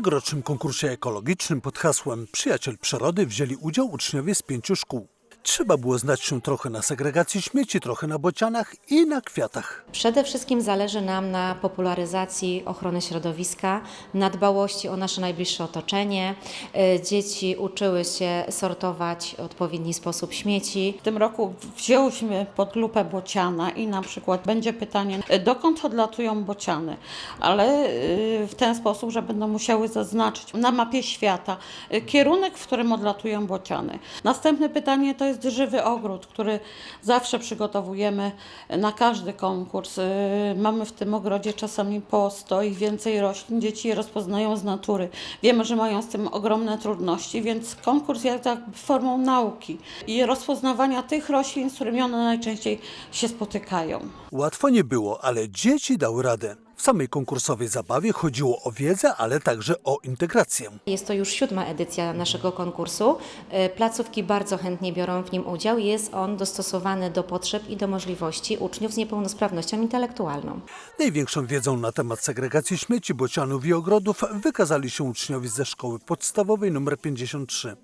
tegorocznym konkursie ekologicznym pod hasłem Przyjaciel Przyrody wzięli udział uczniowie z pięciu szkół. Trzeba było znać się trochę na segregacji śmieci, trochę na bocianach i na kwiatach. Przede wszystkim zależy nam na popularyzacji ochrony środowiska, na dbałości o nasze najbliższe otoczenie. Y, Dzieci uczyły się sortować w odpowiedni sposób śmieci. W tym roku wzięłyśmy pod lupę bociana i na przykład będzie pytanie, dokąd odlatują bociany, ale y, w ten sposób, że będą musiały zaznaczyć na mapie świata kierunek, w którym odlatują bociany. Następne pytanie to jest żywy ogród, który zawsze przygotowujemy na każdy konkurs. Y, Mamy w tym ogrodzie czasami po 100 i więcej roślin, dzieci je rozpoznają z natury. Wiemy, że mają z tym ogromne trudności, więc konkurs jest jakby formą nauki i rozpoznawania tych roślin, z którymi one najczęściej się spotykają. Łatwo nie było, ale dzieci dały radę. W samej konkursowej zabawie chodziło o wiedzę, ale także o integrację. Jest to już siódma edycja naszego konkursu. Y, Placówki bardzo chętnie biorą w nim udział. Jest on dostosowany do potrzeb i do możliwości uczniów z niepełnosprawnością intelektualną. Największą wiedzą na temat segregacji śmieci, bocianów i ogrodów wykazali się uczniowie ze szkoły podstawowej nr 53.